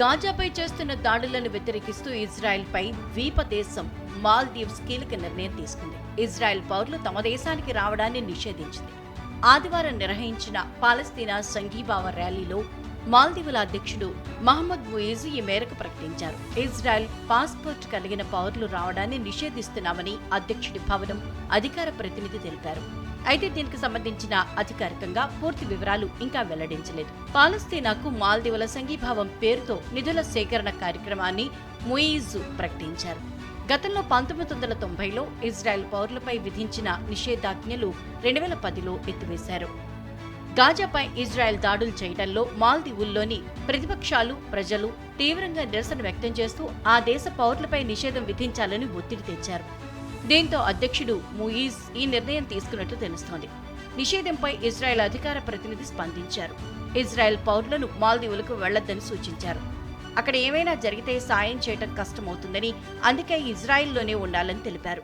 గాజాపై చేస్తున్న దాడులను వ్యతిరేకిస్తూ ఇజ్రాయెల్పై ద్వీప దేశం మాల్దీవ్స్ కీలక నిర్ణయం తీసుకుంది. ఇజ్రాయెల్ పౌరులు తమ దేశానికి రావడాన్ని నిషేధించింది. ఆదివారం నిర్వహించిన పాలస్తీనా సంఘీభావ ర్యాలీలో మాల్దీవుల అధ్యక్షుడు మహమ్మద్ ముయిజు ఈ మేరకు ప్రకటించారు. ఇజ్రాయెల్ పాస్పోర్ట్ కలిగిన పౌరులు రావడాన్ని నిషేధిస్తున్నామని అధ్యక్షుడి భవనం అధికార ప్రతినిధి తెలిపారు. అయితే దీనికి సంబంధించిన అధికారికంగా పూర్తి వివరాలు ఇంకా వెల్లడించలేదు. పాలస్తీనాకు మాల్దీవుల సంఘీభావం పేరుతో నిధుల సేకరణ కార్యక్రమాన్ని ముయిజు ప్రకటించారు. గతంలో పంతొమ్మిది వందల తొంభైలో ఇజ్రాయెల్ పౌరులపై విధించిన నిషేధాజ్ఞలు రెండు వేల పదిలో ఎత్తివేశారు. గాజాపై ఇజ్రాయెల్ దాడులు చేయడంలో మాల్దీవుల్లోని ప్రతిపక్షాలు ప్రజలు తీవ్రంగా నిరసన వ్యక్తం చేస్తూ ఆ దేశ పౌరులపై నిషేధం విధించాలని ఒత్తిడి తెచ్చారు. దీంతో అధ్యక్షుడు ముయీజ్ ఈ నిర్ణయం తీసుకున్నట్లు తెలుస్తోంది. నిషేధంపై ఇజ్రాయెల్ అధికార ప్రతినిధి స్పందించారు. ఇజ్రాయెల్ పౌరులను మాల్దీవులకు వెళ్ళొద్దని సూచించారు. అక్కడ ఏమైనా జరిగితే సాయం చేయటం కష్టమవుతుందని అందుకే ఇజ్రాయెల్లోనే ఉండాలని తెలిపారు.